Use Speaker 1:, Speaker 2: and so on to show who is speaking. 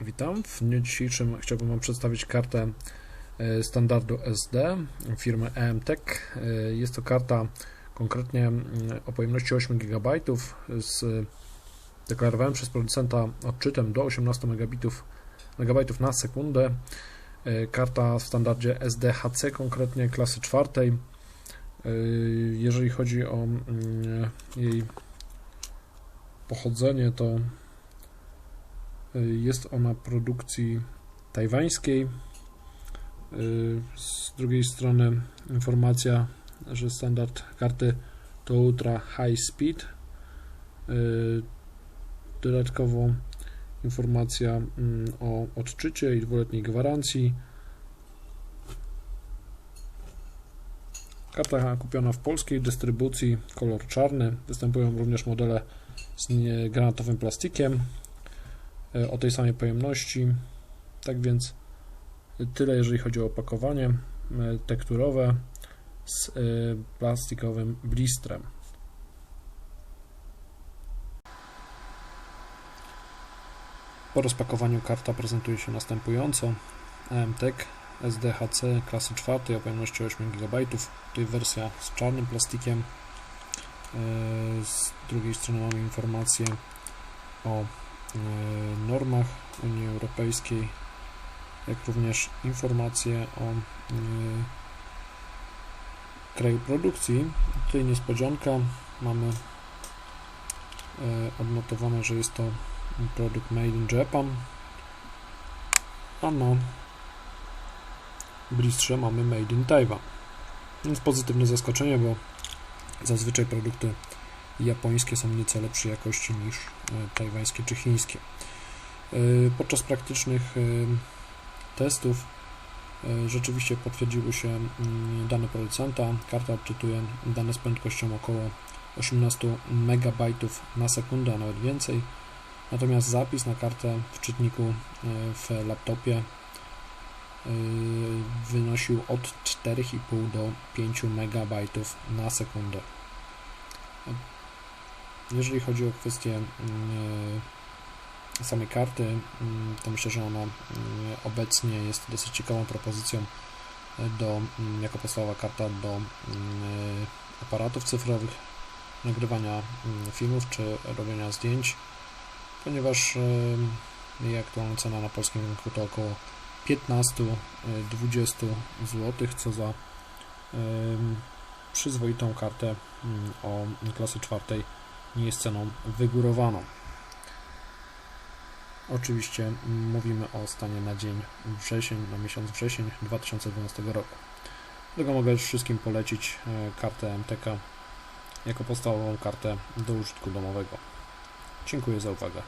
Speaker 1: Witam. W dniu dzisiejszym chciałbym Wam przedstawić kartę e, standardu SD firmy EMTEC. E, Jest to karta konkretnie mm, o pojemności 8 GB z deklarowanym przez producenta odczytem do 18 megabitów, megabajtów na sekundę. E, Karta w standardzie SDHC konkretnie klasy czwartej. E, Jeżeli chodzi o mm, jej pochodzenie, to jest ona produkcji tajwańskiej. Z drugiej strony informacja, że standard karty to Ultra High Speed. Dodatkowo informacja mm, o odczycie i dwuletniej gwarancji. Karta kupiona w polskiej dystrybucji, kolor czarny. Występują również modele z granatowym plastikiem o tej samej pojemności. Tak więc tyle jeżeli chodzi o opakowanie e, tekturowe z e, plastikowym blistrem. Po rozpakowaniu karta prezentuje się następująco. EMTEC SDHC klasy 4 o pojemności 8 GB. Tutaj wersja z czarnym plastikiem. E, Z drugiej strony mamy informacje o e, normach Unii Europejskiej, jak również informacje o e, kraju produkcji. Tutaj niespodzianka, mamy e, odnotowane, że jest to produkt made in Japan, a na blistrze mamy made in Taiwan. Więc pozytywne zaskoczenie, bo zazwyczaj produkty japońskie są nieco lepszej jakości niż e, tajwańskie czy chińskie. E, Podczas praktycznych e, testów rzeczywiście potwierdziły się mm, dane producenta. Karta odczytuje dane z prędkością około 18 MB na sekundę, a nawet więcej. Natomiast zapis na kartę w czytniku w laptopie wynosił od 4,5 do 5 MB na sekundę. Jeżeli chodzi o kwestię mm, e, samej karty, mm, to myślę, że ona mm, obecnie jest dosyć ciekawą propozycją e, do, jako podstawowa karta do e, aparatów cyfrowych, nagrywania filmów czy robienia zdjęć, ponieważ e, jej aktualna cena na polskim rynku to około 15-20 zł, co za przyzwoitą kartę o klasy czwartej nie jest ceną wygórowaną. Oczywiście mówimy o stanie na dzień wrzesień, na miesiąc wrzesień 2012 roku. Dlatego mogę wszystkim polecić e, kartę MTK jako podstawową kartę do użytku domowego. Dziękuję za uwagę.